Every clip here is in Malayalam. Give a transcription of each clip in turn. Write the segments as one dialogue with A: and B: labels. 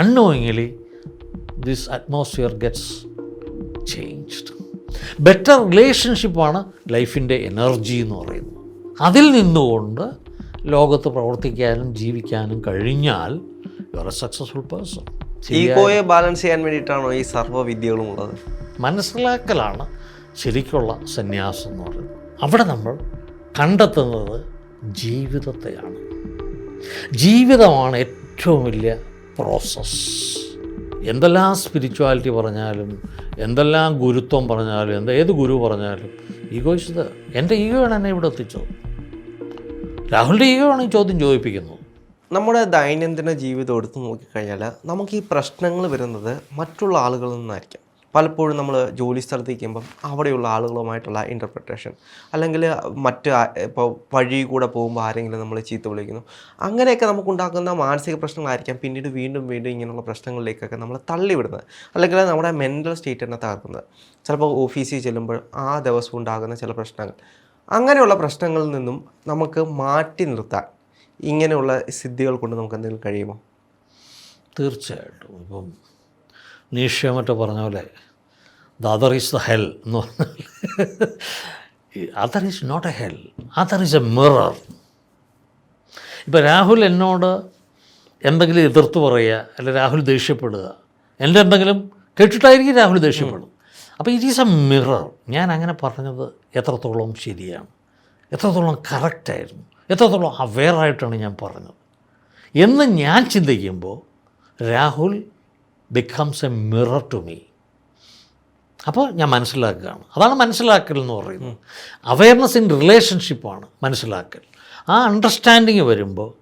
A: unknowingly this atmosphere gets changed. Better റിലേഷൻഷിപ്പാണ് ലൈഫിന്റെ എനർജി എന്ന് പറയുന്നത്. അതിൽ നിന്നുകൊണ്ട് ലോകത്ത് പ്രവർത്തിക്കാനും ജീവിക്കാനും കഴിഞ്ഞാൽ you are a successful person
B: ഈഗോയെ balance ചെയ്യാൻ വേണ്ടിയിട്ടാണോ ഈ സർവവിദ്യകളും ഉള്ളത്?
A: മനസ്സിലാക്കലാണ് ശരിക്കുള്ള സന്യാസം എന്ന് പറയുന്നത്. അവിടെ നമ്മൾ കണ്ടെത്തുന്നത് ജീവിതത്തെയാണ്. ജീവിതമാണ് ഏറ്റവും വലിയ പ്രോസസ്സ് എന്തെല്ലാം സ്പിരിച്വാലിറ്റി പറഞ്ഞാലും എന്തെല്ലാം ഗുരുത്വം പറഞ്ഞാലും എന്താ ഏത് ഗുരു പറഞ്ഞാലും ഈഗോ ഇസ് എന്റെ എന്റെ ഈഗോയാണ് എന്നെ ഇവിടെ എത്തിച്ചത്. രാഹുലിന്റെ ഈഗോ ആണ് ഈ ചോദ്യം ചോദിപ്പിക്കുന്നത്.
B: നമ്മുടെ ദൈനംദിന ജീവിതം എടുത്തു നോക്കിക്കഴിഞ്ഞാൽ നമുക്ക് ഈ പ്രശ്നങ്ങൾ വരുന്നത് മറ്റുള്ള ആളുകളിൽ നിന്നായിരിക്കും. പലപ്പോഴും നമ്മൾ ജോലി സ്ഥലത്ത് നിൽക്കുമ്പം അവിടെയുള്ള ആളുകളുമായിട്ടുള്ള ഇന്റർപ്രിട്ടേഷൻ അല്ലെങ്കിൽ മറ്റ് ഇപ്പോൾ വഴി കൂടെ പോകുമ്പോൾ ആരെങ്കിലും നമ്മൾ ചീത്ത വിളിക്കുന്നു. അങ്ങനെയൊക്കെ നമുക്കുണ്ടാക്കുന്ന മാനസിക പ്രശ്നങ്ങളായിരിക്കാം പിന്നീട് വീണ്ടും വീണ്ടും ഇങ്ങനെയുള്ള പ്രശ്നങ്ങളിലേക്കൊക്കെ നമ്മൾ തള്ളിവിടുന്നത്. അല്ലെങ്കിൽ നമ്മുടെ മെന്റൽ സ്റ്റേറ്റ് തന്നെ തകർക്കുന്നത്. ചിലപ്പോൾ ഓഫീസിൽ ചെല്ലുമ്പോൾ ആ ദിവസം ഉണ്ടാകുന്ന ചില പ്രശ്നങ്ങൾ. അങ്ങനെയുള്ള പ്രശ്നങ്ങളിൽ നിന്നും നമുക്ക് മാറ്റി നിർത്താൻ ഇങ്ങനെയുള്ള സിദ്ധികൾ കൊണ്ട് നമുക്ക് എന്തെങ്കിലും കഴിയുമോ?
A: തീർച്ചയായിട്ടും. ഇപ്പം നീഷ്യ മറ്റോ പറഞ്ഞ പോലെ the other is the hell എന്ന് പറഞ്ഞാൽ other is not a hell other is a mirror ഇപ്പം രാഹുൽ എന്നോട് എന്തെങ്കിലും എതിർത്ത് പറയുക അല്ലെ രാഹുൽ ദേഷ്യപ്പെടുക എന്റെ എന്തെങ്കിലും കേട്ടിട്ടായിരിക്കും രാഹുൽ ദേഷ്യപ്പെടും. അപ്പോൾ ഇറ്റ് ഈസ് എ മിറർ ഞാൻ അങ്ങനെ പറഞ്ഞത് എത്രത്തോളം ശരിയാണ് എത്രത്തോളം കറക്റ്റായിരുന്നു എത്രത്തോളം അവെയറായിട്ടാണ് ഞാൻ പറഞ്ഞത്. എന്ന് ഞാൻ ചിന്തിക്കുമ്പോൾ Rahul becomes a mirror to me അപ്പോൾ ഞാൻ മനസ്സിലാക്കുകയാണ്. അതാണ് മനസ്സിലാക്കൽ എന്ന് പറയുന്നത്. അവയർനെസ് ഇൻ റിലേഷൻഷിപ്പാണ് മനസ്സിലാക്കൽ. ആ അണ്ടർസ്റ്റാൻഡിങ് വരുമ്പോൾ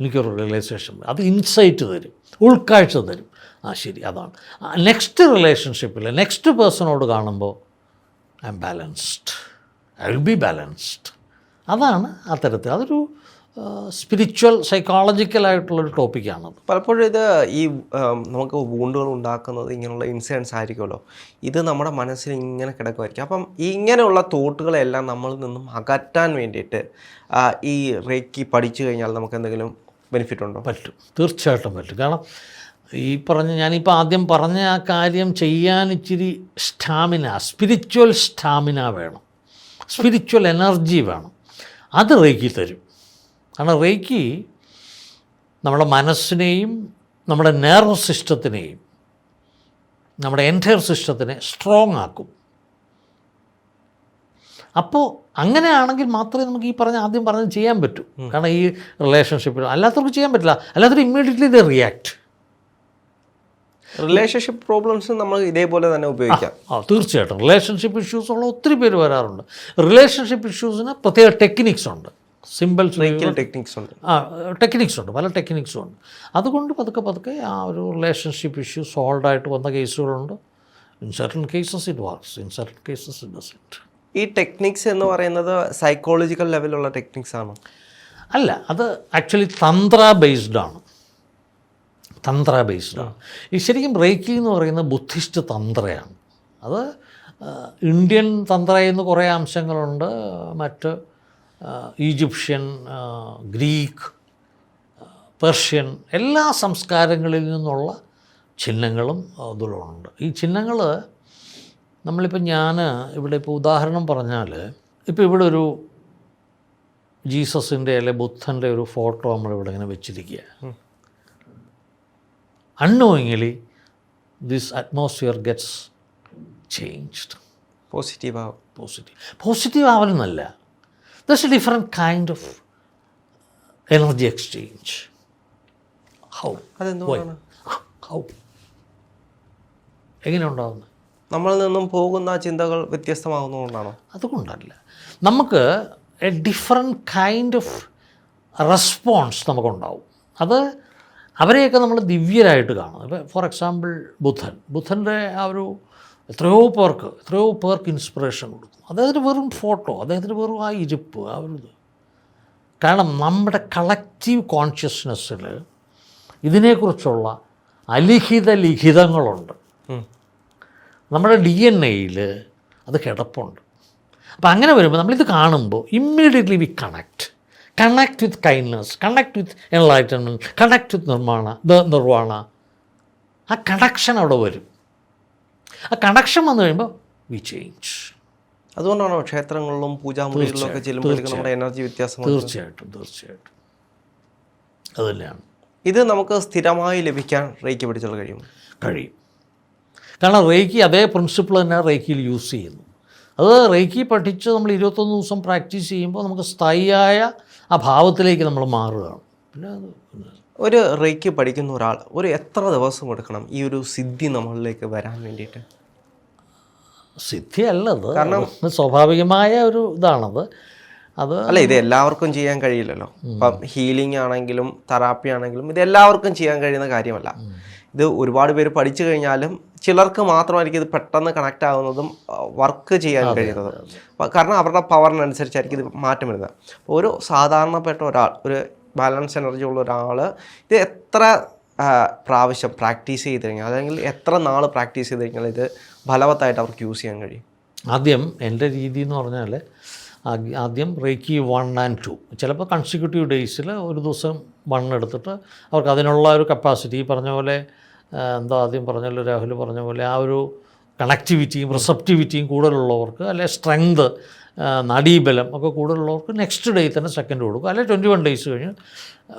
A: എനിക്കൊരു റിയലൈസേഷൻ അത് ഇൻസൈറ്റ് തരും. ഉൾക്കാഴ്ച തരും. ആ ശരി അതാണ്. നെക്സ്റ്റ് റിലേഷൻഷിപ്പിൽ നെക്സ്റ്റ് പേഴ്സണോട് കാണുമ്പോൾ I am balanced I will be balanced അതാണ് അത്തരത്തിൽ അതൊരു സ്പിരിച്വൽ സൈക്കോളജിക്കൽ സൈക്കോളജിക്കലായിട്ടുള്ളൊരു ടോപ്പിക്കാണ്
B: പലപ്പോഴും ഇത് ഈ നമുക്ക് വൂണ്ടുകൾ ഉണ്ടാക്കുന്നത് ഇങ്ങനെയുള്ള ഇൻസിഡൻസ് ആയിരിക്കുമല്ലോ. ഇത് നമ്മുടെ മനസ്സിൽ ഇങ്ങനെ കിടക്കുമായിരിക്കും. അപ്പം ഇങ്ങനെയുള്ള തോട്ടുകളെല്ലാം നമ്മളിൽ നിന്നും അകറ്റാൻ വേണ്ടിയിട്ട് ഈ റേക്കി പഠിച്ചു കഴിഞ്ഞാൽ നമുക്ക് എന്തെങ്കിലും ബെനിഫിറ്റ് ഉണ്ടോ?
A: പറ്റും. തീർച്ചയായിട്ടും പറ്റും. കാരണം ഈ പറഞ്ഞ ഞാനിപ്പോൾ ആദ്യം പറഞ്ഞ ആ കാര്യം ചെയ്യാൻ ഇച്ചിരി സ്റ്റാമിന സ്പിരിച്വൽ സ്റ്റാമിന വേണം. സ്പിരിച്വൽ എനർജി വേണം. അത് റേക്കി തരും. കാരണം റേക്കി നമ്മുടെ മനസ്സിനെയും നമ്മുടെ നെർവ് സിസ്റ്റത്തിനെയും നമ്മുടെ എന്റയർ സിസ്റ്റത്തിനെ സ്ട്രോങ് ആക്കും. അപ്പോൾ അങ്ങനെയാണെങ്കിൽ മാത്രമേ നമുക്ക് ഈ പറഞ്ഞ ആദ്യം പറഞ്ഞത് ചെയ്യാൻ പറ്റൂ. കാരണം ഈ റിലേഷൻഷിപ്പിൽ അല്ലാത്തവർക്ക് ചെയ്യാൻ പറ്റില്ല. അല്ലാത്തവർ ഇമ്മീഡിയറ്റ്ലി ഇത് റിയാക്ട്
B: റിലേഷൻഷിപ്പ് പ്രോബ്ലംസ് നമ്മൾ ഇതേപോലെ തന്നെ ഉപയോഗിക്കാം.
A: ആ തീർച്ചയായിട്ടും. റിലേഷൻഷിപ്പ് ഇഷ്യൂസ് ഉള്ള ഒത്തിരി പേര് വരാറുണ്ട്. റിലേഷൻഷിപ്പ് ഇഷ്യൂസിന് പ്രത്യേക ടെക്നിക്സ് ഉണ്ട്. സിമ്പിൾസ്
B: ടെക്നിക്സ് ഉണ്ട്.
A: ആ ടെക്നിക്സ് ഉണ്ട്. പല ടെക്നിക്സും ഉണ്ട്. അതുകൊണ്ട് പതുക്കെ പതുക്കെ ആ ഒരു റിലേഷൻഷിപ്പ് ഇഷ്യൂ സോൾവ് ആയിട്ട് വന്ന കേസുകളുണ്ട്. In certain cases it works in certain cases it does
B: ഈ ടെക്നിക്സ് എന്ന് പറയുന്നത് സൈക്കോളജിക്കൽ ലെവലുള്ള ടെക്നിക്സ് ആണോ?
A: അല്ല അത് ആക്ച്വലി തന്ത്ര ബേസ്ഡ് ആണ്. തന്ത്ര ബേസ്ഡ് ആണ്. ഈ ശരിക്കും റേക്കി എന്ന് പറയുന്നത് ബുദ്ധിസ്റ്റ് തന്ത്രയാണ്. അത് ഇന്ത്യൻ തന്ത്രയിൽ നിന്ന് കുറേ അംശങ്ങളുണ്ട്. മറ്റ് ഈജിപ്ഷ്യൻ ഗ്രീക്ക് പേർഷ്യൻ എല്ലാ സംസ്കാരങ്ങളിൽ നിന്നുള്ള ചിഹ്നങ്ങളും അതിലുണ്ട്. ഈ ചിഹ്നങ്ങൾ നമ്മളിപ്പോൾ ഞാൻ ഇവിടെ ഇപ്പോൾ ഉദാഹരണം പറഞ്ഞാൽ ഇപ്പോൾ ഇവിടെ ഒരു ജീസസിന്റെ അല്ലെ ബുദ്ധന്റെ ഒരു ഫോട്ടോ നമ്മളിവിടെ ഇങ്ങനെ വെച്ചിരിക്കുക unknowingly this atmosphere gets changed
B: positive ആവും
A: positive. Positive ആവലെന്നല്ല thus a different kind of energy exchange how
B: അതെന്തുകൊണ്ടാണ്?
A: ഹൗ എങ്ങനെ ഉണ്ടാകുന്നത്
B: നമ്മളിൽ നിന്നും പോകുന്ന ചിന്തകൾ വ്യത്യസ്തമാകുന്നതുകൊണ്ടാണോ
A: അതുകൊണ്ടല്ല. നമുക്ക് a different kind of response നമുക്കുണ്ടാവും. അത് അവരെയൊക്കെ നമ്മൾ ദിവ്യരായിട്ട് കാണും. ഇപ്പോൾ ഫോർ എക്സാമ്പിൾ ബുദ്ധൻ. ബുദ്ധന്റെ ആ ഒരു എത്രയോ പേർക്ക് എത്രയോ പേർക്ക് ഇൻസ്പിറേഷൻ കൊടുക്കും അദ്ദേഹത്തിന് വെറും ഫോട്ടോ അദ്ദേഹത്തിന് വെറും ആ ഇരിപ്പ് ആ ഒരു ഇത്. കാരണം നമ്മുടെ കളക്റ്റീവ് കോൺഷ്യസ്നെസ്സിൽ ഇതിനെക്കുറിച്ചുള്ള അലിഖിത ലിഖിതങ്ങളുണ്ട്. നമ്മുടെ ഡി എൻ എയിൽ അത് കിടപ്പുണ്ട്. അപ്പം അങ്ങനെ വരുമ്പോൾ നമ്മളിത് കാണുമ്പോൾ immediately we connect connect with kindness connect with enlightenment connect with നിർമ്മാണ ദ നിർവാണ ആ കണക്ഷൻ അവിടെ വരും. ആ കണക്ഷൻ വന്നു കഴിയുമ്പോൾ വി ചേഞ്ച്
B: അതുകൊണ്ടാണോ ക്ഷേത്രങ്ങളിലും പൂജാമുറികളിലും ഒക്കെ ചെല്ലുമ്പോഴേക്കും നമ്മുടെ എനർജി വ്യത്യാസം?
A: തീർച്ചയായിട്ടും തീർച്ചയായിട്ടും. അത് തന്നെയാണ്
B: ഇത് നമുക്ക് സ്ഥിരമായി ലഭിക്കാൻ റേക്കി പിടിച്ചുള്ള കഴിയും?
A: കഴിയും. കാരണം റേക്കി അതേ പ്രിൻസിപ്പിൾ തന്നെ റേക്കിയിൽ യൂസ് ചെയ്യുന്നു. അത് റേക്കി പഠിച്ച് നമ്മൾ ഇരുപത്തൊന്ന് ദിവസം പ്രാക്ടീസ് ചെയ്യുമ്പോൾ നമുക്ക് സ്ഥായിയായ ആ ഭാവത്തിലേക്ക് നമ്മൾ മാറുകയാണ്. പിന്നെ അത് പിന്നെ
B: ഒരു റേക്ക് പഠിക്കുന്ന ഒരാൾ ഒരു എത്ര ദിവസം എടുക്കണം ഈ ഒരു സിദ്ധി നമ്മളിലേക്ക് വരാൻ വേണ്ടിയിട്ട്?
A: സിദ്ധിയല്ലത്. കാരണം സ്വാഭാവികമായ ഒരു ഇതാണത്. അത്
B: അല്ല ഇത് എല്ലാവർക്കും ചെയ്യാൻ കഴിയില്ലല്ലോ. ഇപ്പം ഹീലിംഗ് ആണെങ്കിലും തെറാപ്പി ആണെങ്കിലും ഇത് എല്ലാവർക്കും ചെയ്യാൻ കഴിയുന്ന കാര്യമല്ല. ഇത് ഒരുപാട് പേര് പഠിച്ചു കഴിഞ്ഞാലും ചിലർക്ക് മാത്രമായിരിക്കും ഇത് പെട്ടെന്ന് കണക്ട് ആകുന്നതും വർക്ക് ചെയ്യാൻ കഴിയുന്നതും. കാരണം അവരുടെ പവറിനനുസരിച്ചായിരിക്കും ഇത് മാറ്റം വരുന്നത്. ഒരു സാധാരണപ്പെട്ട ഒരാൾ ഒരു ബാലൻസ് എനർജി ഉള്ള ഒരാൾ ഇത് എത്ര പ്രാവശ്യം പ്രാക്ടീസ് ചെയ്ത് കഴിഞ്ഞാൽ അല്ലെങ്കിൽ എത്ര നാൾ പ്രാക്ടീസ് ചെയ്ത് കഴിഞ്ഞാൽ ഇത് ഫലവത്തായിട്ട് അവർക്ക് യൂസ് ചെയ്യാൻ കഴിയും.
A: ആദ്യം എന്റെ രീതി എന്ന് പറഞ്ഞാൽ ആദ്യം റേക്കി വൺ ആൻഡ് ടു ചിലപ്പോൾ കൺസിക്യൂട്ടീവ് ഡേയ്സിൽ ഒരു ദിവസം വൺ എടുത്തിട്ട് അവർക്ക് അതിനുള്ള ഒരു കപ്പാസിറ്റി പറഞ്ഞ പോലെ എന്താ ആദ്യം പറഞ്ഞല്ലോ രാഹുൽ പറഞ്ഞ പോലെ ആ ഒരു കണക്ടിവിറ്റിയും റിസപ്റ്റിവിറ്റിയും കൂടുതലുള്ളവർക്ക് അല്ലെ സ്ട്രെങ്ത് നടീബലം ഒക്കെ കൂടുതലുള്ളവർക്ക് നെക്സ്റ്റ് ഡേ തന്നെ സെക്കൻഡ് കൊടുക്കും. അല്ലെങ്കിൽ ട്വന്റി വൺ ഡേയ്സ് കഴിഞ്ഞ്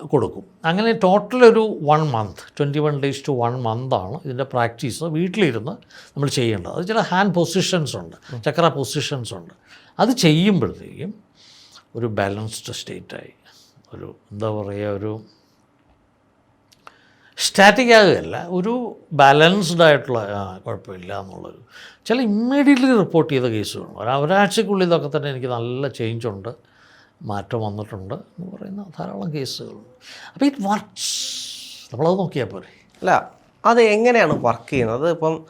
A: കൊടുക്കും. അങ്ങനെ ടോട്ടൽ ഒരു one month twenty one days to one മന്താണ് ഇതിന്റെ പ്രാക്ടീസ് വീട്ടിലിരുന്ന് നമ്മൾ ചെയ്യേണ്ടത്. അത് ചില ഹാൻഡ് പൊസിഷൻസ് ഉണ്ട് ചക്ര പൊസിഷൻസ് ഉണ്ട്. അത് ചെയ്യുമ്പോഴത്തേക്കും ഒരു ബാലൻസ്ഡ് സ്റ്റേറ്റായി ഒരു എന്താ പറയുക ഒരു സ്റ്റാറ്റിക് ആകുകയല്ല ഒരു ബാലൻസ്ഡ് ആയിട്ടുള്ള കുഴപ്പമില്ല എന്നുള്ളൊരു ചില ഇമ്മീഡിയറ്റ്ലി റിപ്പോർട്ട് ചെയ്ത കേസുകളുണ്ട് ഒരു ഒരാഴ്ചക്കുള്ളിൽ ഇതൊക്കെ തന്നെ എനിക്ക് നല്ല ചേഞ്ച് ഉണ്ട് മാറ്റം വന്നിട്ടുണ്ട് എന്ന് പറയുന്ന ധാരാളം കേസുകളുണ്ട് അപ്പോൾ ഇത് വർക്ക്സ് നമ്മളത് നോക്കിയാൽ പോരെ.
B: അല്ല അത് എങ്ങനെയാണ് വർക്ക് ചെയ്യുന്നത്? ഇപ്പം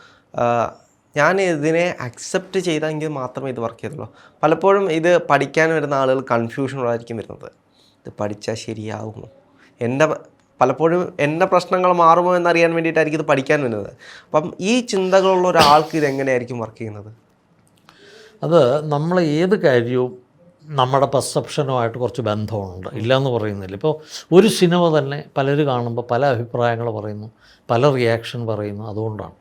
B: ഞാൻ ഇതിനെ അക്സെപ്റ്റ് ചെയ്തെങ്കിൽ മാത്രമേ ഇത് വർക്ക് ചെയ്തുള്ളൂ. പലപ്പോഴും ഇത് പഠിക്കാൻ വരുന്ന ആളുകൾ കൺഫ്യൂഷനോടായിരിക്കും വരുന്നത്. ഇത് പഠിച്ചാൽ ശരിയാകുമോ എന്റെ പലപ്പോഴും എന്റെ പ്രശ്നങ്ങൾ മാറുമോ എന്നറിയാൻ വേണ്ടിയിട്ടായിരിക്കും ഇത് പഠിക്കാൻ വരുന്നത്. അപ്പം ഈ ചിന്തകളുള്ള ഒരാൾക്ക് ഇത് എങ്ങനെയായിരിക്കും വർക്ക് ചെയ്യുന്നത്?
A: അത് നമ്മൾ ഏത് കാര്യവും നമ്മുടെ പെർസെപ്ഷനുമായിട്ട് കുറച്ച് ബന്ധമുണ്ട്. ഇല്ലയെന്ന് പറയുന്നില്ല. ഇപ്പോൾ ഒരു സിനിമ തന്നെ പലർ കാണുമ്പോൾ പല അഭിപ്രായങ്ങൾ പറയുന്നു പല റിയാക്ഷൻ പറയുന്നു. അതുകൊണ്ടാണ്.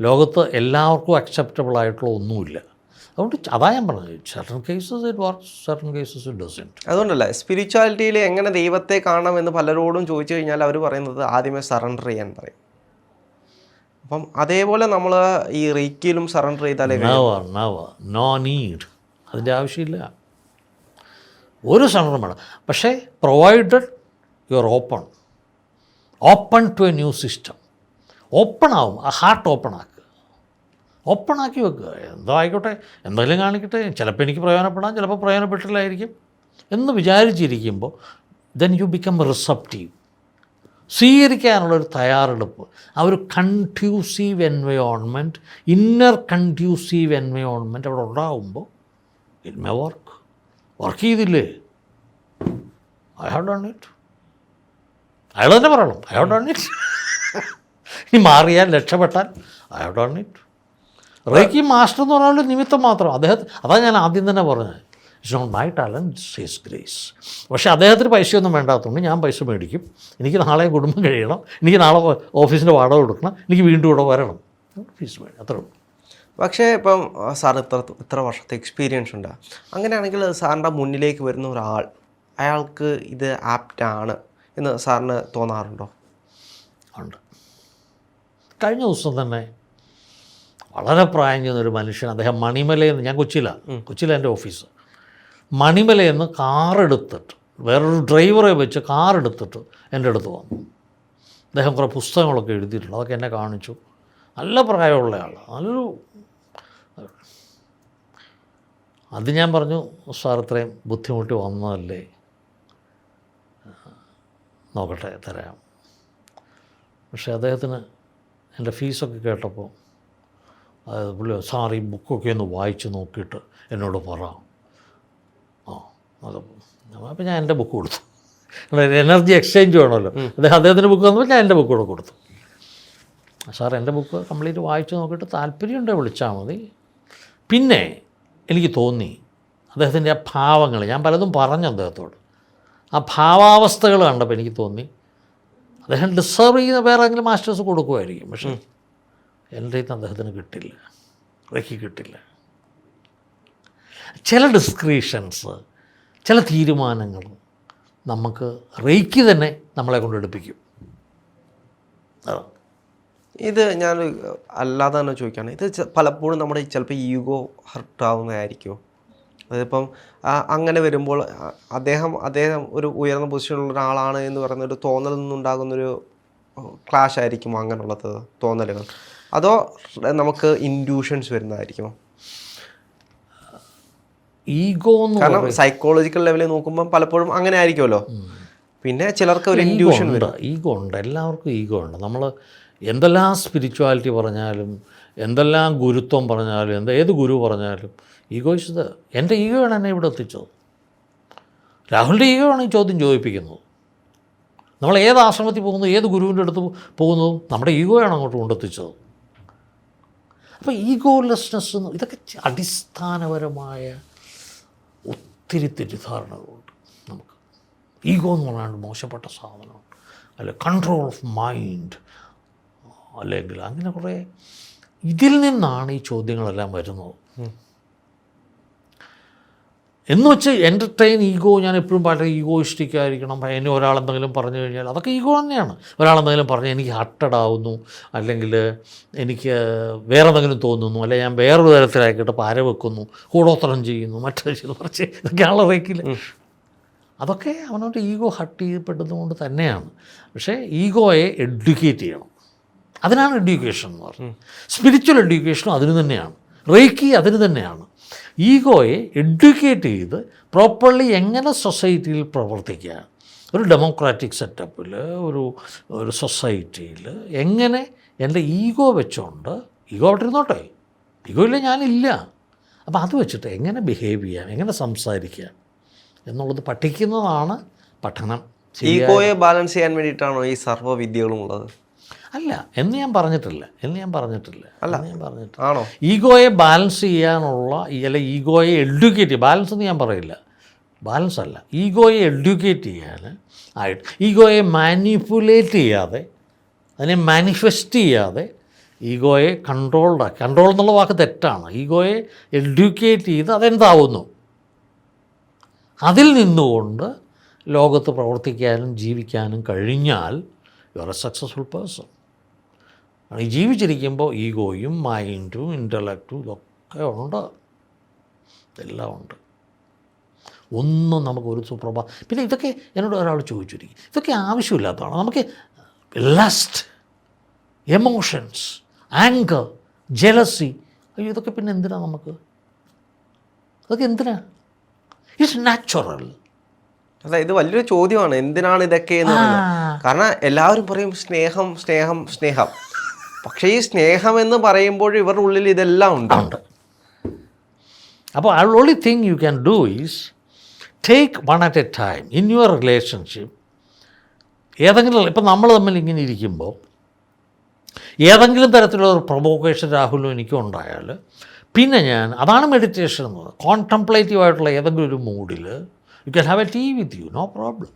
A: ലോകത്ത് എല്ലാവർക്കും അക്സെപ്റ്റബിൾ ആയിട്ടുള്ള ഒന്നുമില്ല. അതുകൊണ്ട് അതാ ഞാൻ പറഞ്ഞത്. Certain cases it works certain cases it doesn't
B: അതുകൊണ്ടല്ല സ്പിരിച്വാലിറ്റിയിൽ എങ്ങനെ ദൈവത്തെ കാണാം എന്ന് പലരോടും ചോദിച്ചു കഴിഞ്ഞാൽ അവർ പറയുന്നത് ആദ്യമേ സറണ്ടർ ചെയ്യാൻ പറയും. അപ്പം അതേപോലെ നമ്മൾ ഈ റീക്കിയിലും സറണ്ടർ ചെയ്താലേ
A: നോ നീഡ് അതിന്റെ ആവശ്യമില്ല. ഒരു സറണ്ടർ വേണം. പക്ഷേ provided you are open open to a new system open ആവും. ആ ഹാർട്ട് ഓപ്പൺ ആക്കുക ഓപ്പൺ ആക്കി വെക്കുക. എന്തോ ആയിക്കോട്ടെ എന്തെങ്കിലും കാണിക്കട്ടെ. ചിലപ്പോൾ എനിക്ക് പ്രയോജനപ്പെടാം ചിലപ്പോൾ പ്രയോജനപ്പെട്ടില്ലായിരിക്കും എന്ന് വിചാരിച്ചിരിക്കുമ്പോൾ ദെൻ യു ബിക്കം റിസപ്റ്റീവ് സ്വീകരിക്കാനുള്ളൊരു തയ്യാറെടുപ്പ്. ആ ഒരു conducive environment inner conducive environment അവിടെ ഉണ്ടാകുമ്പോൾ ഇറ്റ് മേ വർക്ക് വർക്ക് ചെയ്തില്ലേ? ഐ ഹാവ് ഡൺ ഇറ്റ് അയാൾ തന്നെ പറയണം ഐ ഹാവ് ഡൺ ഇറ്റ് ഇനി മാറിയാൽ രക്ഷപ്പെട്ടാൽ I have done it reiki master എന്ന് പറഞ്ഞാൽ നിമിത്തം മാത്രം. അദ്ദേഹത്തെ അതാ ഞാൻ ആദ്യം തന്നെ പറഞ്ഞത്. It's not my talent his grace പക്ഷേ അദ്ദേഹത്തിന് പൈസയൊന്നും വേണ്ടാത്തതുകൊണ്ട് ഞാൻ പൈസ മേടിക്കും. എനിക്ക് നാളെ കുടുംബം കഴിയണം. എനിക്ക് നാളെ ഓഫീസിന്റെ വാടക കൊടുക്കണം. എനിക്ക് വീണ്ടും ഇവിടെ വരണം. ഫീസ് മേടി അത്രേ ഉള്ളൂ.
B: പക്ഷേ ഇപ്പം സാർ ഇത്ര ഇത്ര വർഷത്തെ എക്സ്പീരിയൻസ് ഉണ്ട്? അങ്ങനെയാണെങ്കിൽ സാറിന്റെ മുന്നിലേക്ക് വരുന്ന ഒരാൾ അയാൾക്ക് ഇത് ആപ്റ്റാണ് എന്ന് സാറിന് തോന്നാറുണ്ടോ?
A: ഉണ്ട്. കഴിഞ്ഞ ദിവസം തന്നെ വളരെ പ്രായം ചെന്നൊരു മനുഷ്യൻ അദ്ദേഹം മണിമലയിൽ നിന്ന് ഞാൻ കൊച്ചിയിലാണ് കൊച്ചിയിലാണ് എന്റെ ഓഫീസ്. മണിമലയിൽ നിന്ന് കാറെടുത്തിട്ട് വേറൊരു ഡ്രൈവറെ വെച്ച് കാറെടുത്തിട്ട് എന്റെ അടുത്ത് വന്നു. അദ്ദേഹം കുറേ പുസ്തകങ്ങളൊക്കെ എഴുതിയിട്ടുണ്ട് അതൊക്കെ എന്നെ കാണിച്ചു. നല്ല പ്രായമുള്ള ആൾ നല്ലൊരു അത് ഞാൻ പറഞ്ഞു സാർ ഇത്രയും ബുദ്ധിമുട്ടി വന്നതല്ലേ? നോക്കട്ടെ തരാം. പക്ഷേ അദ്ദേഹത്തിന് എന്റെ ഫീസൊക്കെ കേട്ടപ്പോൾ അതായത് പുള്ളി സാർ ഈ ബുക്കൊക്കെ ഒന്ന് വായിച്ച് നോക്കിയിട്ട് എന്നോട് പറ. ആ അത് അപ്പോൾ ഞാൻ എന്റെ ബുക്ക് കൊടുത്തു. എനർജി എക്സ്ചേഞ്ച് വേണമല്ലോ. അദ്ദേഹം അദ്ദേഹത്തിന്റെ ബുക്ക് തന്നപ്പോൾ ഞാൻ എന്റെ ബുക്ക് കൂടെ കൊടുത്തു. സാർ എന്റെ ബുക്ക് കംപ്ലീറ്റ് വായിച്ച് നോക്കിയിട്ട് താല്പര്യമുണ്ടോ വിളിച്ചാൽ മതി. പിന്നെ എനിക്ക് തോന്നി അദ്ദേഹത്തിന്റെ ആ ഭാവങ്ങൾ ഞാൻ പലതും പറഞ്ഞു അദ്ദേഹത്തോട്. ആ ഭാവാവസ്ഥകൾ കണ്ടപ്പോൾ എനിക്ക് തോന്നി അദ്ദേഹം ഡിസേർവ് ചെയ്യുന്ന വേറെ ഏതെങ്കിലും മാസ്റ്റേഴ്സ് കൊടുക്കുമായിരിക്കും. പക്ഷേ എന്റെ അദ്ദേഹത്തിന് കിട്ടില്ല റേക്ക് കിട്ടില്ല. ചില ഡിസ്ക്രിപ്ഷൻസ് ചില തീരുമാനങ്ങൾ നമുക്ക് റേക്ക് തന്നെ നമ്മളെ കൊണ്ട് എടുപ്പിക്കും.
B: ഇത് ഞാൻ അല്ലാതെ തന്നെ ചോദിക്കുകയാണ്. ഇത് പലപ്പോഴും നമ്മുടെ ചിലപ്പോൾ ഈഗോ ഹർട്ടാവുന്നതായിരിക്കുമോ? അതിപ്പം അങ്ങനെ വരുമ്പോൾ അദ്ദേഹം അദ്ദേഹം ഒരു ഉയർന്ന പൊസിഷനിലുള്ള ഒരാളാണ് എന്ന് പറയുന്ന ഒരു തോന്നൽ നിന്നുണ്ടാകുന്നൊരു ക്ലാഷ് ആയിരിക്കും അങ്ങനെയുള്ളത് തോന്നലുകൾ? അതോ നമുക്ക് ഇൻഡ്യൂഷൻസ് വരുന്നതായിരിക്കുമോ?
A: ഈഗോ
B: കാരണം സൈക്കോളജിക്കൽ ലെവലിൽ നോക്കുമ്പോൾ പലപ്പോഴും അങ്ങനെ ആയിരിക്കുമല്ലോ. പിന്നെ ചിലർക്ക് ഒരു ഇൻഡ്യൂഷൻ
A: ഉണ്ട് ഈഗോ ഉണ്ട്. എല്ലാവർക്കും ഈഗോ ഉണ്ട്. നമ്മൾ എന്തെല്ലാം സ്പിരിച്വാലിറ്റി പറഞ്ഞാലും എന്തെല്ലാം ഗുരുത്വം പറഞ്ഞാലും എന്താ ഏത് ഗുരു പറഞ്ഞാലും ഈഗോ ഇഷ്ട എന്റെ ഈഗോയാണ് എന്നെ ഇവിടെ എത്തിച്ചത്. രാഹുലിന്റെ ഈഗോ ആണ് ഈ ചോദ്യം ചോദിപ്പിക്കുന്നത്. നമ്മൾ ഏത് ആശ്രമത്തിൽ പോകുന്നു ഏത് ഗുരുവിന്റെ അടുത്ത് പോകുന്നതും നമ്മുടെ ഈഗോയാണ് അങ്ങോട്ട് കൊണ്ടെത്തിച്ചത് അപ്പോൾ ഈഗോലെസ്നെസ് ഇതൊക്കെ അടിസ്ഥാനപരമായ ഒത്തിരി തെറ്റിദ്ധാരണകളുണ്ട് നമുക്ക്. ഈഗോ എന്ന് പറഞ്ഞാൽ മോശപ്പെട്ട സാധനമാണ് അല്ലെ കൺട്രോൾ ഓഫ് മൈൻഡ് അല്ലെങ്കിൽ അങ്ങനെ കുറേ ഇതിൽ നിന്നാണ് ഈ ചോദ്യങ്ങളെല്ലാം വരുന്നത്. എന്ന് വെച്ച് എന്റർടൈൻ ഈഗോ ഞാൻ എപ്പോഴും വളരെ ഈഗോയിസ്റ്റിക് ആയിരിക്കണം എന്നെ ഒരാളെന്തെങ്കിലും പറഞ്ഞു കഴിഞ്ഞാൽ അതൊക്കെ ഈഗോ തന്നെയാണ്. ഒരാളെന്തെങ്കിലും പറഞ്ഞാൽ എനിക്ക് ഹട്ടഡാവുന്നു അല്ലെങ്കിൽ എനിക്ക് വേറെ എന്തെങ്കിലും തോന്നുന്നു അല്ലെങ്കിൽ ഞാൻ വേറൊരു തരത്തിലായിക്കോട്ടെ പാര വെക്കുന്നു കൂടോത്രം ചെയ്യുന്നു മറ്റേ ചെയ്ത് കുറച്ച് ഇതൊക്കെയാണല്ലോ റേക്കിൽ അതൊക്കെ അവനവന്റെ ഈഗോ ഹട്ട് ചെയ്യപ്പെടുന്നതുകൊണ്ട് തന്നെയാണ്. പക്ഷേ ഈഗോയെ എഡ്യൂക്കേറ്റ് ചെയ്യണം. അതിനാണ് എഡ്യൂക്കേഷൻ എന്ന് പറയുന്നത്. സ്പിരിച്വൽ എഡ്യൂക്കേഷനും അതിന് തന്നെയാണ്. റേക്കി അതിന് തന്നെയാണ്. ഈഗോയെ എഡ്യൂക്കേറ്റ് ചെയ്ത് പ്രോപ്പർലി എങ്ങനെ സൊസൈറ്റിയിൽ പ്രവർത്തിക്കുക ഒരു ഡെമോക്രാറ്റിക് സെറ്റപ്പിൽ ഒരു ഒരു സൊസൈറ്റിയിൽ എങ്ങനെ എന്റെ ഈഗോ വെച്ചുകൊണ്ട് ഈഗോ അവിടെ ഇരുന്നോട്ടെ ഈഗോ ഇല്ല ഞാനില്ല. അപ്പോൾ അത് വെച്ചിട്ട് എങ്ങനെ ബിഹേവ് ചെയ്യാം എങ്ങനെ സംസാരിക്കാം എന്നുള്ളത് പഠിക്കുന്നതാണ് പഠനം.
B: ഈഗോയെ ബാലൻസ് ചെയ്യാൻ വേണ്ടിയിട്ടാണോ ഈ സർവവിദ്യകളും ഉള്ളത്
A: അല്ല. എന്ന് ഞാൻ പറഞ്ഞിട്ടില്ല. എന്ന് ഞാൻ പറഞ്ഞിട്ടില്ല. അല്ല. ഞാൻ പറഞ്ഞിട്ടില്ല.
B: ആണോ?
A: ഈഗോയെ ബാലൻസ് ചെയ്യാനുള്ള അല്ലെ ഈഗോയെ എഡ്യൂക്കേറ്റ് ബാലൻസ് എന്ന് ഞാൻ പറയില്ല. ബാലൻസ് അല്ല. ഈഗോയെ എഡ്യൂക്കേറ്റ് ചെയ്യാൻ ആയിട്ട് ഈഗോയെ മാനിപ്പുലേറ്റ് ചെയ്യാതെ അതിനെ മാനിഫെസ്റ്റ് ചെയ്യാതെ ഈഗോയെ കൺട്രോൾഡ് കൺട്രോൾ എന്നുള്ള വാക്ക് തെറ്റാണ്. ഈഗോയെ എഡ്യൂക്കേറ്റ് ചെയ്ത് അതെന്താവുന്നു? അതിൽ നിന്നുകൊണ്ട് ലോകത്ത് പ്രവർത്തിക്കാനും ജീവിക്കാനും കഴിഞ്ഞാൽ you are a successful person ഈ ജീവിച്ചിരിക്കുമ്പോൾ ഈഗോയും മൈൻഡും ഇന്റലക്റ്റും ഇതൊക്കെ ഉണ്ട്. എല്ലാം ഉണ്ട്. ഒന്നും നമുക്ക് ഒരു സുപ്രഭാ പിന്നെ ഇതൊക്കെ എന്നോട് ഒരാൾ ചോദിച്ചിരിക്കും. ഇതൊക്കെ ആവശ്യമില്ലാത്തതാണ്. നമുക്ക് ലസ്റ്റ് എമോഷൻസ് ആങ്കർ ജലസി അയ്യോ ഇതൊക്കെ പിന്നെ എന്തിനാ നമുക്ക്? അതൊക്കെ എന്തിനാ? ഇറ്റ്സ് നാച്ചുറൽ
B: അല്ല ഇത് വലിയൊരു ചോദ്യമാണ്. എന്തിനാണ് ഇതൊക്കെ എന്ന് കാരണം എല്ലാവരും പറയും സ്നേഹം സ്നേഹം സ്നേഹം. പക്ഷേ ഈ സ്നേഹം എന്ന് പറയുമ്പോൾ ഇവരുടെ ഉള്ളിൽ ഇതെല്ലാം ഉണ്ട്.
A: അപ്പോൾ I only thing you can do is take one at a time in your relationship ഏതെങ്കിലും ഇപ്പം നമ്മൾ തമ്മിൽ ഇങ്ങനെ ഇരിക്കുമ്പോൾ ഏതെങ്കിലും തരത്തിലുള്ള ഒരു പ്രൊവോക്കേഷൻ രാഹുലും എനിക്കും ഉണ്ടായാൽ പിന്നെ ഞാൻ അതാണ് മെഡിറ്റേഷൻ എന്ന് പറയുന്നത്. കോൺടംപ്ലേറ്റീവ് ആയിട്ടുള്ള ഏതെങ്കിലും ഒരു മൂഡിൽ you can have a tea with you know problem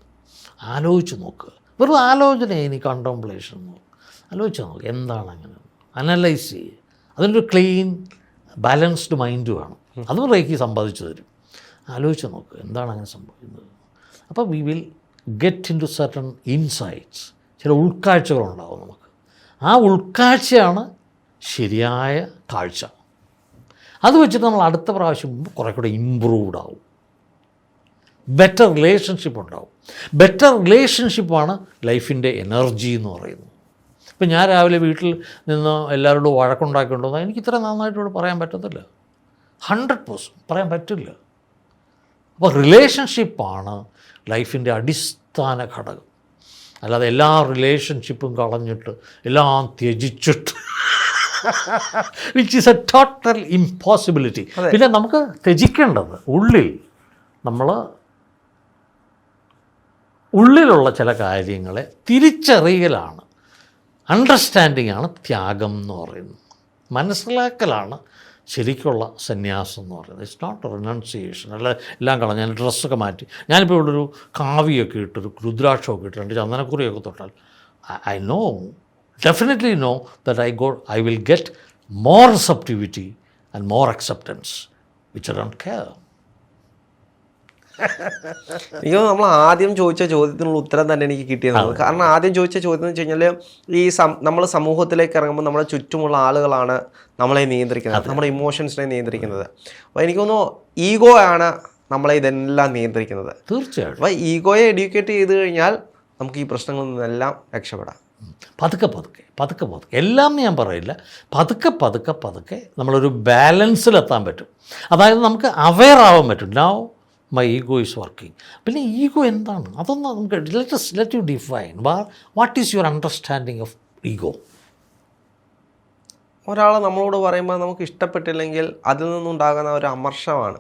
A: ആലോചിച്ച് നോക്കുക വെറും ആലോചന ഇനി കോൺടംപ്ലേഷൻ എന്ന് ആലോചിച്ച് നോക്കുക എന്താണ് അങ്ങനെ? അനലൈസ് ചെയ്യുക അതിനൊരു ക്ലീൻ ബാലൻസ്ഡ് മൈൻഡ് വേണം. അതും റേക്കി സമ്പാദിച്ചു തരും. ആലോചിച്ച് നോക്കുക എന്താണ് അങ്ങനെ സംഭവിക്കുന്നത്? അപ്പോൾ we will get into certain insights ചില ഉൾക്കാഴ്ചകളുണ്ടാവും നമുക്ക്. ആ ഉൾക്കാഴ്ചയാണ് ശരിയായ കാഴ്ച. അത് വെച്ചിട്ട് നമ്മൾ അടുത്ത പ്രാവശ്യം കുറേ കൂടെ ഇമ്പ്രൂവ്ഡ് ആവും. ബെറ്റർ റിലേഷൻഷിപ്പ് ഉണ്ടാവും. ബെറ്റർ റിലേഷൻഷിപ്പാണ് ലൈഫിന്റെ എനർജി എന്ന് പറയുന്നത്. ഇപ്പം ഞാൻ രാവിലെ വീട്ടിൽ നിന്ന് എല്ലാവരോടും വഴക്കുണ്ടാക്കിയിട്ടുണ്ടോ എനിക്ക് ഇത്ര നന്നായിട്ട് ഇവിടെ പറയാൻ പറ്റത്തില്ല. ഹൺഡ്രഡ് പേഴ്സന്റ് പറയാൻ പറ്റില്ല. അപ്പോൾ റിലേഷൻഷിപ്പാണ് ലൈഫിന്റെ അടിസ്ഥാന ഘടകം. അല്ലാതെ എല്ലാ റിലേഷൻഷിപ്പും കളഞ്ഞിട്ട് എല്ലാം ത്യജിച്ചിട്ട്. Which is a total impossibility പിന്നെ നമുക്ക് ത്യജിക്കേണ്ടത് ഉള്ളിൽ നമ്മൾ ഉള്ളിലുള്ള ചില കാര്യങ്ങളെ തിരിച്ചറിയലാണ്. അണ്ടർസ്റ്റാൻഡിംഗ് ആണ് ത്യാഗം എന്ന് പറയുന്നത്. മനസ്സിലാക്കലാണ് ശരിക്കുള്ള സന്യാസം എന്ന് പറയുന്നത്. ഇറ്റ്സ് നോട്ട് റിനൗൺസിയേഷൻ അല്ല എല്ലാം കളഞ്ഞ് ഞാൻ ഡ്രസ്സൊക്കെ മാറ്റി. ഞാനിപ്പോൾ ഇവിടെ ഒരു കാവിയൊക്കെ ഇട്ടൊരു രുദ്രാക്ഷമൊക്കെ ഇട്ട് രണ്ട് ചന്ദനക്കുറിയൊക്കെ തൊട്ടാൽ I know definitely know that I go I will get more receptivity and more acceptance which I don't care.
B: എനിക്ക് നമ്മൾ ആദ്യം ചോദിച്ച ചോദ്യത്തിനുള്ള ഉത്തരം തന്നെ എനിക്ക് കിട്ടിയത്. കാരണം ആദ്യം ചോദിച്ച ചോദ്യം എന്ന് വെച്ച് കഴിഞ്ഞാൽ ഈ നമ്മൾ സമൂഹത്തിലേക്ക് ഇറങ്ങുമ്പോൾ നമ്മളെ ചുറ്റുമുള്ള ആളുകളാണ് നമ്മളെ നിയന്ത്രിക്കുന്നത്. നമ്മുടെ ഇമോഷൻസിനെ നിയന്ത്രിക്കുന്നത്. അപ്പോൾ എനിക്ക് തോന്നുന്നു ഈഗോ ആണ് നമ്മളെ ഇതെല്ലാം നിയന്ത്രിക്കുന്നത്.
A: തീർച്ചയായും
B: അപ്പോൾ ഈഗോയെ എഡ്യൂക്കേറ്റ് ചെയ്ത് കഴിഞ്ഞാൽ നമുക്ക് ഈ പ്രശ്നങ്ങളിൽ നിന്നെല്ലാം രക്ഷപ്പെടാം.
A: പതുക്കെ പതുക്കെ പതുക്കെ പതുക്കെ. എല്ലാം ഞാൻ പറയില്ല. പതുക്കെ പതുക്കെ പതുക്കെ നമ്മളൊരു ബാലൻസിലെത്താൻ പറ്റും. അതായത് നമുക്ക് അവെയർ ആവാൻ പറ്റും. Now my ego is working പിന്നെ ഈഗോ എന്താണ്? അതൊന്നും നമുക്ക് let let you define what is your understanding of ego
B: ഒരാൾ നമ്മളോട് പറയുമ്പോൾ നമുക്ക് ഇഷ്ടപ്പെട്ടില്ലെങ്കിൽ അതിൽ നിന്നുണ്ടാകുന്ന ഒരു അമർഷമാണ്.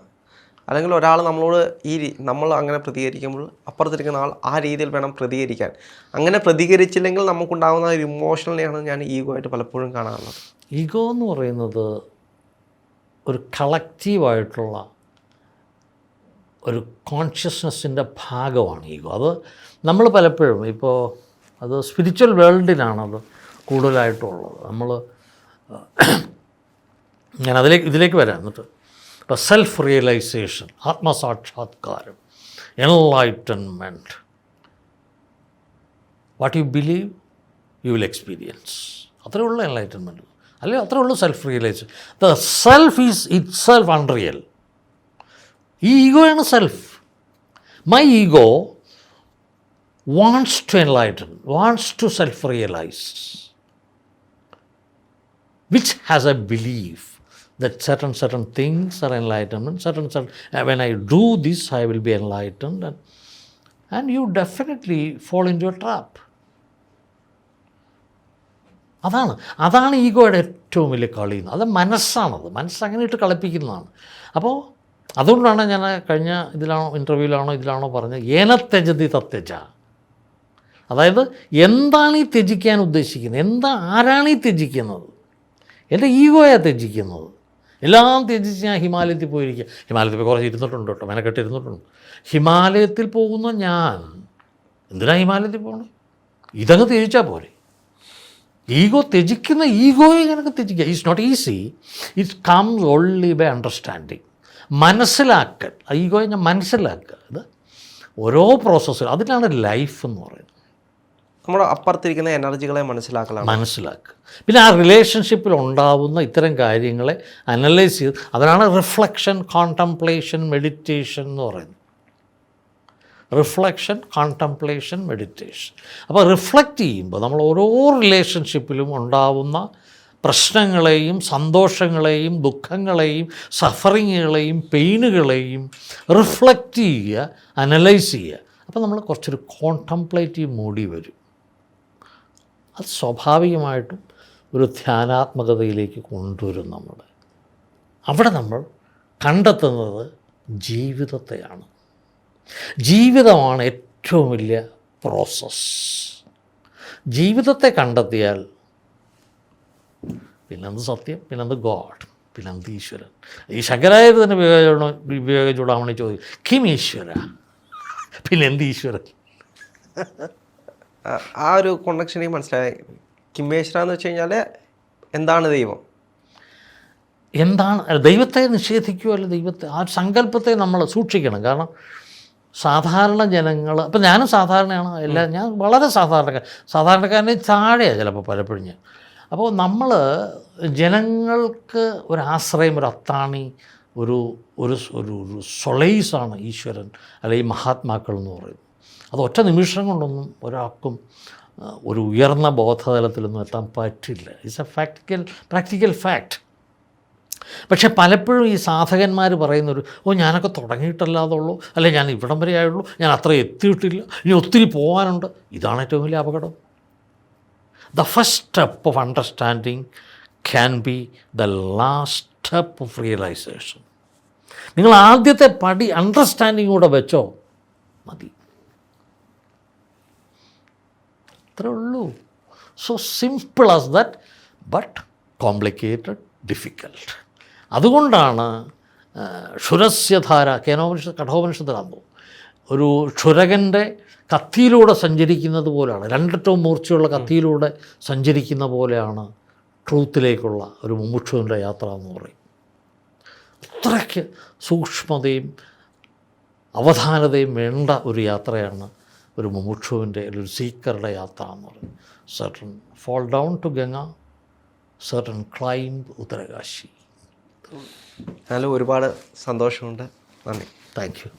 B: അല്ലെങ്കിൽ ഒരാൾ നമ്മളോട് ഈ നമ്മൾ അങ്ങനെ പ്രതികരിക്കുമ്പോൾ അപ്പുറത്തിരിക്കുന്ന ആൾ ആ രീതിയിൽ വേണം പ്രതികരിക്കാൻ. അങ്ങനെ പ്രതികരിച്ചില്ലെങ്കിൽ നമുക്കുണ്ടാകുന്ന ഒരു ഇമോഷണലിയാണ് ഞാൻ ഈഗോ ആയിട്ട് പലപ്പോഴും കാണാറുള്ളത്.
A: ഈഗോ എന്ന് പറയുന്നത് ഒരു കളക്റ്റീവായിട്ടുള്ള ഒരു കോൺഷ്യസ്നെസ്സിന്റെ ഭാഗമാണ് ഈഗോ അത് നമ്മൾ പലപ്പോഴും ഇപ്പോൾ അത് സ്പിരിച്വൽ വേൾഡിലാണത് കൂടുതലായിട്ടുള്ളത്. നമ്മൾ ഞാൻ അതിലേക്ക് ഇതിലേക്ക് വരാം. എന്നിട്ട് ഇപ്പോൾ self realisation ആത്മസാക്ഷാത്കാരം enlightenment what you believe you will experience അത്രേ ഉള്ളൂ എൻലൈറ്റൻമെന്റ് അല്ലെങ്കിൽ അത്രേ ഉള്ളൂ self realization the self is it self unreal ഈ ഈഗോയാണ് self my ego wants to enlighten wants to self realize which has a belief that certain certain things are enlightenment certain certain uh, when i do this i will be enlightened and, and you definitely fall into a trap അതാണ് അതാണ് ഈഗോയുടെ ഏറ്റവും വലിയ കളി അത് മനസ്സാണത് മനസ്സ് അങ്ങനെ ഇട്ട് കളിപ്പിക്കുന്നതാണ് അപ്പോൾ അതുകൊണ്ടാണ് ഞാൻ കഴിഞ്ഞ ഇതിലാണോ ഇന്റർവ്യൂവിലാണോ ഇതിലാണോ പറഞ്ഞത് ഏനത്യജതി തത്യജ. അതായത് എന്താണ് ഈ ത്യജിക്കാൻ ഉദ്ദേശിക്കുന്നത്? എന്താ ആരാണ് ഈ ത്യജിക്കുന്നത്? എന്റെ ഈഗോയാണ് ത്യജിക്കുന്നത്. എല്ലാം ത്യജിച്ച് ഞാൻ ഹിമാലയത്തിൽ പോയിരിക്കുക ഹിമാലയത്തിൽ പോയി കുറച്ച് ഇരുന്നിട്ടുണ്ട് കേട്ടോ മെനക്കെട്ട് ഇരുന്നിട്ടുണ്ട്. ഹിമാലയത്തിൽ പോകുന്ന ഞാൻ എന്തിനാണ് ഹിമാലയത്തിൽ പോകണേ ഇതങ്ങ് ത്യജിച്ചാൽ പോരെ. ഈഗോ ത്യജിക്കുന്ന ഈഗോയെ ഇങ്ങനെ ത്യജിക്കുക it's not easy it comes only by understanding മനസ്സിലാക്കൽ. ഈഗോയെ ഞാൻ മനസ്സിലാക്കുക അത് ഓരോ പ്രോസസ്സിൽ അതിനാണ് ലൈഫ് എന്ന് പറയുന്നത്.
B: നമ്മുടെ അപ്പുറത്തിരിക്കുന്ന എനർജികളെ മനസ്സിലാക്കലാണ്.
A: മനസ്സിലാക്കുക. പിന്നെ ആ റിലേഷൻഷിപ്പിൽ ഉണ്ടാവുന്ന ഇത്തരം കാര്യങ്ങളെ അനലൈസ് ചെയ്ത് അതിനാണ് റിഫ്ലക്ഷൻ കോൺടംപ്ലേഷൻ മെഡിറ്റേഷൻ എന്ന് പറയുന്നത്. റിഫ്ലക്ഷൻ കോൺടംപ്ലേഷൻ മെഡിറ്റേഷൻ അപ്പോൾ റിഫ്ലക്റ്റ് ചെയ്യുമ്പോൾ നമ്മൾ ഓരോ റിലേഷൻഷിപ്പിലും ഉണ്ടാവുന്ന പ്രശ്നങ്ങളെയും സന്തോഷങ്ങളെയും ദുഃഖങ്ങളെയും സഫറിങ്ങുകളെയും പെയിനുകളെയും റിഫ്ലക്റ്റ് ചെയ്യുക അനലൈസ് ചെയ്യുക. അപ്പോൾ നമ്മൾ കുറച്ചൊരു കോൺടംപ്ലേറ്റീവ് മൂടി വരും. അത് സ്വാഭാവികമായിട്ടും ഒരു ധ്യാനാത്മകതയിലേക്ക് കൊണ്ടുവരും നമ്മൾ. അവിടെ നമ്മൾ കണ്ടെത്തുന്നത് ജീവിതത്തെയാണ്. ജീവിതമാണ് ഏറ്റവും വലിയ പ്രോസസ്സ്. ജീവിതത്തെ കണ്ടെത്തിയാൽ പിന്നെന്ത് സത്യം പിന്നെന്ത് ഗോഡ് പിന്നെന്ത് ഈശ്വരൻ. ഈ ശങ്കരായത് തന്നെ വിവേക വിവേക ചൂടാമണി ചോദിക്കും കിം ഈശ്വര? പിന്നെന്ത് ഈശ്വരൻ?
B: ആ- ഒരു കൊണ്ടക്ഷൻ എനിക്ക് മനസ്സിലായി. കിംബേശ്വര എന്ന് വെച്ച് കഴിഞ്ഞാൽ എന്താണ് ദൈവം?
A: എന്താണ് ദൈവത്തെ ദൈവത്തെ നിഷേധിക്കുകയല്ല ദൈവത്തെ ആ സങ്കല്പത്തെ നമ്മൾ സൂക്ഷിക്കണം. കാരണം സാധാരണ ജനങ്ങൾ അപ്പം ഞാനും സാധാരണയാണ്. എല്ലാം ഞാൻ വളരെ സാധാരണക്കാരൻ സാധാരണക്കാരനെ താഴെയാണ് ചിലപ്പോൾ പലപ്പോഴും ഞാൻ. അപ്പോൾ നമ്മൾ ജനങ്ങൾക്ക് ഒരാശ്രയം ഒരു അത്താണി ഒരു ഒരു ഒരു ഒരു സൊളൈസാണ് ഈശ്വരൻ അല്ലെങ്കിൽ മഹാത്മാക്കൾ എന്ന് പറയുന്നത്. അത് ഒറ്റ നിമിഷം കൊണ്ടൊന്നും ഒരാൾക്കും ഒരു ഉയർന്ന ബോധതലത്തിലൊന്നും എത്താൻ പറ്റില്ല. It's a factical practical fact പക്ഷേ പലപ്പോഴും ഈ സാധകന്മാർ പറയുന്നൊരു ഓ ഞാനൊക്കെ തുടങ്ങിയിട്ടല്ലാതുള്ളൂ അല്ലെ ഞാൻ ഇവിടം വരെ ആയുള്ളൂ. ഞാൻ അത്ര എത്തിയിട്ടില്ല. ഇനി ഒത്തിരി പോകാനുണ്ട്. ഇതാണ് ഏറ്റവും വലിയ അപകടം. The first step of understanding can be the last step of realization നിങ്ങൾ ആദ്യത്തെ പടി അണ്ടർസ്റ്റാൻഡിങ് കൂടെ വെച്ചോ മതി. അത്രേ ഉള്ളൂ. So simple as that but complicated difficult അതുകൊണ്ടാണ് ഷുരസ്യധാര കേനോപനിഷത്ത് കഠോപനിഷത്തിലാകുമ്പോൾ ഒരു ക്ഷുരകന്റെ കത്തിയിലൂടെ സഞ്ചരിക്കുന്നത് പോലെയാണ്. രണ്ടറ്റവും മൂർച്ചയുള്ള കത്തിയിലൂടെ സഞ്ചരിക്കുന്ന പോലെയാണ് ട്രൂത്തിലേക്കുള്ള ഒരു മുമുക്ഷുവിന്റെ യാത്ര എന്ന് പറയും. അത്രയ്ക്ക് സൂക്ഷ്മതയും അവധാനതയും വേണ്ട ഒരു യാത്രയാണ് ഒരു മുമുക്ഷുവിന്റെ ഒരു സീക്കറുടെ യാത്ര എന്ന് പറയും. Certain fall down to Ganga certain climb Uttarkashi
B: hello ഒരുപാട് സന്തോഷമുണ്ട്. നന്ദി.
A: Thank you